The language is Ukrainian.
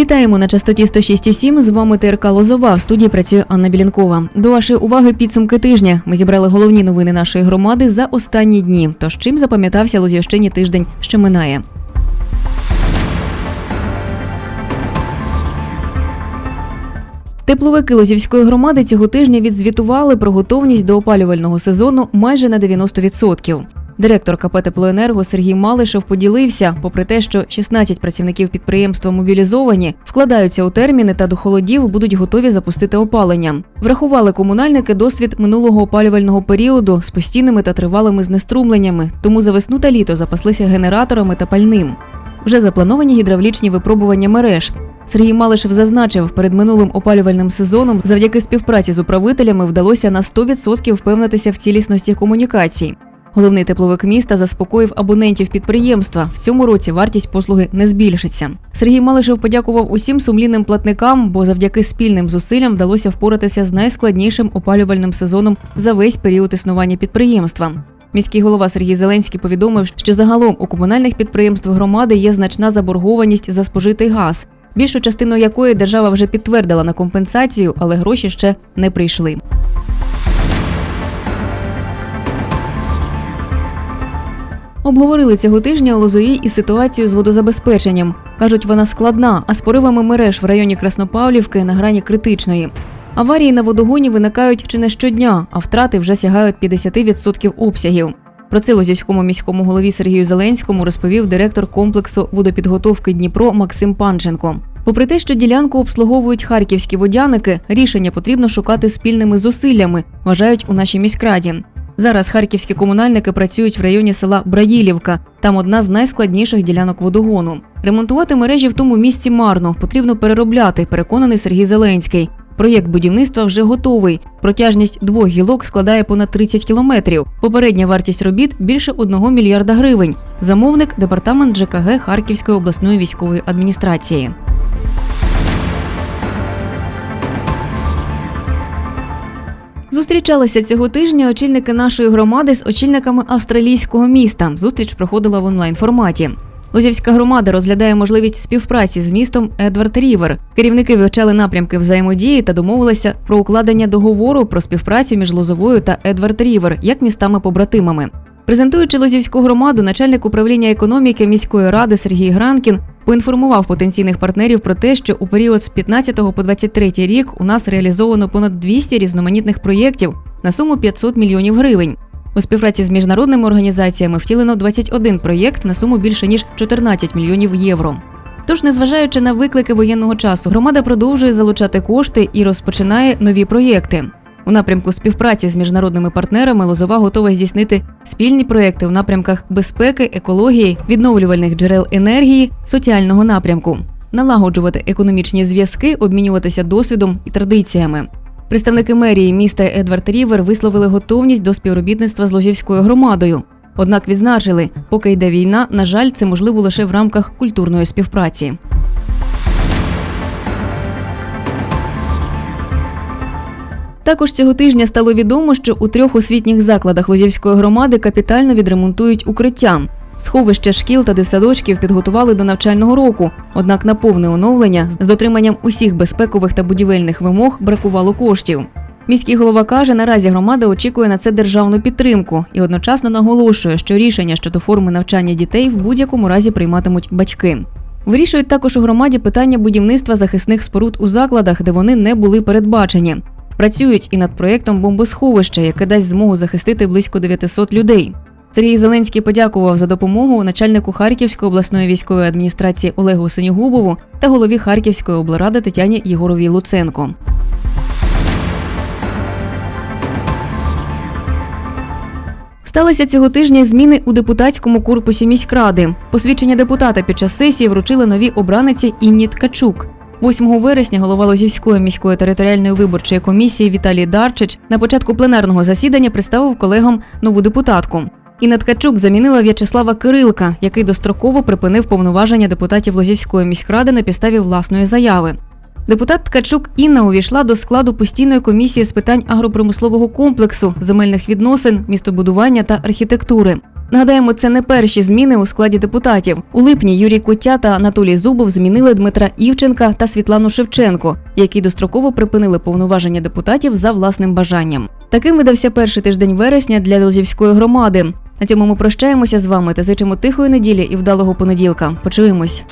Вітаємо на частоті 106,7. З вами ТРК Лозова. В студії працює Анна Білянкова. До вашої уваги підсумки тижня. Ми зібрали головні новини нашої громади за останні дні. Тож чим запам'ятався Лозівщині тиждень, що минає. Тепловики Лозівської громади цього тижня відзвітували про готовність до опалювального сезону майже на 90%. Директор КП «Теплоенерго» Сергій Малишев поділився, попри те, що 16 працівників підприємства мобілізовані, вкладаються у терміни та до холодів будуть готові запустити опалення. Врахували комунальники досвід минулого опалювального періоду з постійними та тривалими знеструмленнями, тому за весну та літо запаслися генераторами та пальним. Вже заплановані гідравлічні випробування мереж. Сергій Малишев зазначив, перед минулим опалювальним сезоном завдяки співпраці з управителями вдалося на 100% впевнитися в цілісності комунікацій. Головний тепловик міста заспокоїв абонентів підприємства. В цьому році вартість послуги не збільшиться. Сергій Малишев подякував усім сумлінним платникам, бо завдяки спільним зусиллям вдалося впоратися з найскладнішим опалювальним сезоном за весь період існування підприємства. Міський голова Сергій Зеленський повідомив, що загалом у комунальних підприємствах громади є значна заборгованість за спожитий газ, більшу частину якої держава вже підтвердила на компенсацію, але гроші ще не прийшли. Обговорили цього тижня у Лозовій і ситуацію з водозабезпеченням. Кажуть, вона складна, а з поривами мереж в районі Краснопавлівки на грані критичної. Аварії на водогоні виникають чи не щодня, а втрати вже сягають 50% обсягів. Про це Лозівському міському голові Сергію Зеленському розповів директор комплексу водопідготовки Дніпро Максим Панченко. Попри те, що ділянку обслуговують харківські водяники, рішення потрібно шукати спільними зусиллями, вважають у нашій міськраді. Зараз харківські комунальники працюють в районі села Браїлівка. Там одна з найскладніших ділянок водогону. Ремонтувати мережі в тому місці марно, потрібно переробляти, переконаний Сергій Зеленський. Проєкт будівництва вже готовий. Протяжність двох гілок складає понад 30 кілометрів. Попередня вартість робіт більше 1 мільярда гривень. Замовник департамент ЖКГ Харківської обласної військової адміністрації. Зустрічалися цього тижня очільники нашої громади з очільниками австралійського міста. Зустріч проходила в онлайн форматі. Лозівська громада розглядає можливість співпраці з містом Едвард Рівер. Керівники вивчали напрямки взаємодії та домовилися про укладення договору про співпрацю між Лозовою та Едвард Рівер як містами-побратимами. Презентуючи Лозівську громаду, начальник управління економіки міської ради Сергій Гранкін поінформував потенційних партнерів про те, що у період з 15 по 23 рік у нас реалізовано понад 200 різноманітних проєктів на суму 500 мільйонів гривень. У співпраці з міжнародними організаціями втілено 21 проєкт на суму більше ніж 14 мільйонів євро. Тож, незважаючи на виклики воєнного часу, громада продовжує залучати кошти і розпочинає нові проєкти. У напрямку співпраці з міжнародними партнерами Лозова готова здійснити спільні проєкти в напрямках безпеки, екології, відновлювальних джерел енергії, соціального напрямку, налагоджувати економічні зв'язки, обмінюватися досвідом і традиціями. Представники мерії міста Едвард Рівер висловили готовність до співробітництва з Лозівською громадою. Однак відзначили, поки йде війна, на жаль, це можливо лише в рамках культурної співпраці. Також цього тижня стало відомо, що у трьох освітніх закладах Лозівської громади капітально відремонтують укриття. Сховища шкіл та дитсадочків підготували до навчального року. Однак на повне оновлення з дотриманням усіх безпекових та будівельних вимог бракувало коштів. Міський голова каже, наразі громада очікує на це державну підтримку і одночасно наголошує, що рішення щодо форми навчання дітей в будь-якому разі прийматимуть батьки. Вирішують також у громаді питання будівництва захисних споруд у закладах, де вони не були передбачені. Працюють і над проєктом бомбосховища, яке дасть змогу захистити близько 900 людей. Сергій Зеленський подякував за допомогу начальнику Харківської обласної військової адміністрації Олегу Синьогубову та голові Харківської облради Тетяні Єгоровій Луценко. Сталися цього тижня зміни у депутатському корпусі міськради. Посвідчення депутата під час сесії вручили нові обраниці Інні Ткачук. 8 вересня голова Лозівської міської територіальної виборчої комісії Віталій Дарчич на початку пленарного засідання представив колегам нову депутатку. Інна Ткачук замінила В'ячеслава Кирилка, який достроково припинив повноваження депутатів Лозівської міськради на підставі власної заяви. Депутат Ткачук Інна увійшла до складу постійної комісії з питань агропромислового комплексу, земельних відносин, містобудування та архітектури. Нагадаємо, це не перші зміни у складі депутатів. У липні Юрій Кутя та Анатолій Зубов змінили Дмитра Івченка та Світлану Шевченко, які достроково припинили повноваження депутатів за власним бажанням. Таким видався перший тиждень вересня для Лозівської громади. На цьому ми прощаємося з вами та зичимо тихої неділі і вдалого понеділка. Почуємось.